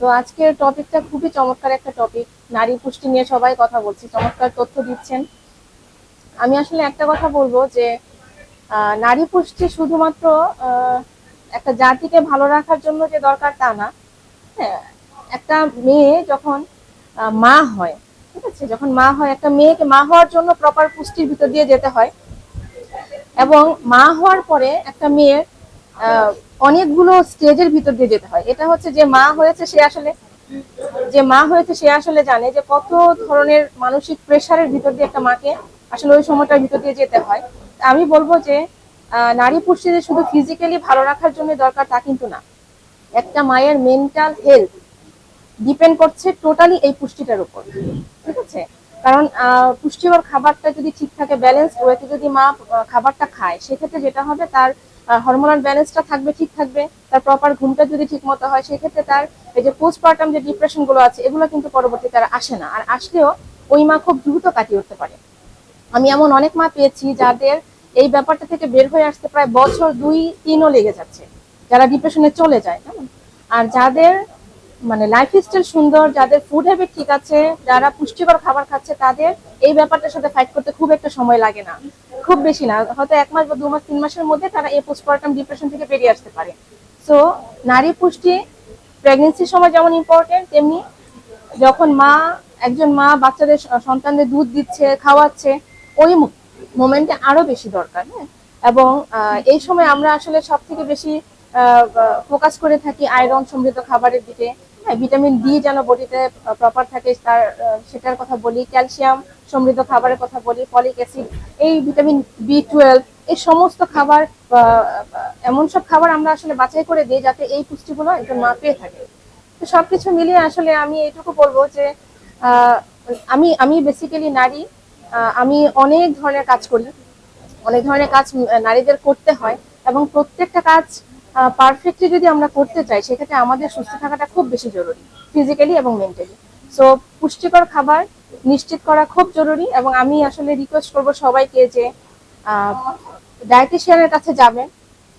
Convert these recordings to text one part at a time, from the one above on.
তো আজকের টপিকটা খুবই চমৎকার একটা টপিক নারী পুষ্টি নিয়ে সবাই কথা বলছি, চমৎকার তথ্য দিচ্ছেন। আমি আসলে একটা কথা বলব যে নারী পুষ্টি শুধুমাত্র একটা জাতিকে ভালো রাখার জন্য যে দরকার তা না। হ্যাঁ একটা মেয়ে যখন মা হয়, ঠিক আছে, যখন মা হয়, একটা মেয়েকে মা হওয়ার জন্য প্রপার পুষ্টির ভিতর দিয়ে যেতে হয়। এবং মা হওয়ার পরে একটা মেয়ের অনেকগুলো স্টেজের ভিতর দিয়ে যেতে হয়। এটা হচ্ছে যে মা হয়েছে সে আসলে, যে মা হয়েছে সে আসলে জানে যে কত ধরনের মানসিক প্রেসারের ভিতর দিয়ে একটা মাকে আসলে ওই সময়টার ভিতর দিয়ে যেতে হয়। আমি বলব যে নারী পুষ্টি যে শুধু ফিজিক্যালি ভালো রাখার জন্য দরকার তা কিন্তু না। একটা মায়ের মেন্টাল হেলথ ডিপেন্ড করছে টোটালি এই পুষ্টিটার উপর। কারণ পুষ্টিকর খাবারটা যদি ঠিক থাকে ব্যালেন্স ওয়েতে যদি মা খাবারটা খায়, সেক্ষেত্রে যেটা হবে তার হরমোনাল ব্যালেন্সটা থাকবে, ঠিক থাকবে। তার প্রপার ঘুমটা যদি ঠিক মতো হয়, সেক্ষেত্রে তার এই যে পোস্টপার্টাম যে ডিপ্রেশনগুলো আছে, এগুলো কিন্তু পরবর্তীতে আর আসে না। আর আসলেও ওই মা খুব দ্রুত কাটিয়ে উঠতে পারে। আমি এমন অনেক মা পেয়েছি যাদের এই ব্যাপারটা থেকে বের হয়ে আসতে প্রায় বছর দুই, তিনও লেগে যাচ্ছে। যারা ডিপ্রেশনে চলে যায়, কেমন? আর যাদের মানে লাইফ স্টাইল সুন্দর, যাদের ফুড হ্যাবিট ঠিক আছে, যারা পুষ্টিকর খাবার খাচ্ছে, তাদের এই ব্যাপারটার সাথে ফাইট করতে খুব একটা সময় লাগে না। খুব বেশি না, হয়তো এক মাস বা দু মাস, তিন মাসের মধ্যে তারা এই পোস্টপার্টাম ডিপ্রেশন থেকে বেরিয়ে আসতে পারে। সো নারী পুষ্টি প্রেগনেন্সির সময় যেমন ইম্পর্টেন্ট তেমনি যখন মা, একজন মা বাচ্চাদের সন্তানদের দুধ দিচ্ছে, খাওয়াচ্ছে, ওই মোমেন্টে আরও বেশি দরকার হ্যাঁ? এবং এই সময় আমরা আসলে সব থেকে বেশি ফোকাস করে থাকি আয়রন সমৃদ্ধ খাবারের দিকে। হ্যাঁ ভিটামিন ডি যেন বডিতে প্রপার থাকে, তার সেটার কথা বলি, ক্যালসিয়াম সমৃদ্ধ খাবারের কথা বলি, ফলিক অ্যাসিড, এই ভিটামিন বি টুয়েলভ, এই সমস্ত খাবার এমন সব খাবার আমরা আসলে বাছাই করে দিই যাতে এই পুষ্টিগুলো একজন মা পেয়ে থাকে। তো সবকিছু মিলিয়ে আসলে আমি এটুকু বলব যে আমি আমি বেসিক্যালি নারী আমি অনেক ধরনের কাজ করি। অনেক ধরনের কাজ নারীদের করতে হয় এবং প্রত্যেকটা কাজ পারফেক্টলি যদি আমরা করতে চাই, সেক্ষেত্রে আমাদের সুস্থ থাকাটা খুব বেশি জরুরি ফিজিক্যালি এবং মেন্টালি সো পুষ্টিকর খাবার নিশ্চিত করা খুব জরুরি এবং আমি আসলে রিকোয়েস্ট করব সবাইকে যে ডায়েটিশিয়ানের কাছে যাবেন,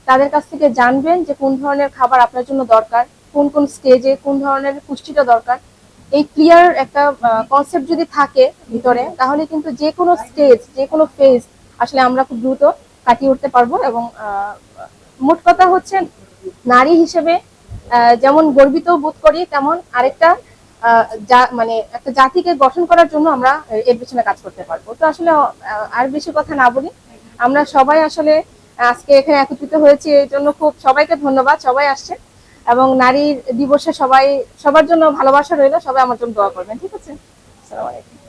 তাদের কাছ থেকে জানবেন যে কোন ধরনের খাবার আপনার জন্য দরকার, কোন কোন স্টেজে কোন ধরনের পুষ্টিটা দরকার। এই ক্লিয়ার একটা কনসেপ্ট যদি থাকে ভিতরে, তাহলে কিন্তু যে কোনো স্টেজ যে কোনো ফেজ আসলে আমরা খুব দ্রুত কাটিয়ে উঠতে পারব এবং মোট কথা হচ্ছে নারী হিসেবে যেমন গর্বিত বোধ করি, তেমন আরেকটা মানে একটা জাতিকে গঠন করার জন্য আমরা এর পিছনে কাজ করতে পারব। তো আসলে আর বেশি কথা না বলি, আমরা সবাই আসলে আজকে এখানে একত্রিত হয়েছি, এই জন্য খুব সবাইকে ধন্যবাদ, সবাই আসছে। এবং নারী দিবসে সবাই, সবার জন্য ভালোবাসা রইল, সবাই আমার জন্য দোয়া করবেন, ঠিক আছে? আসসালামু আলাইকুম।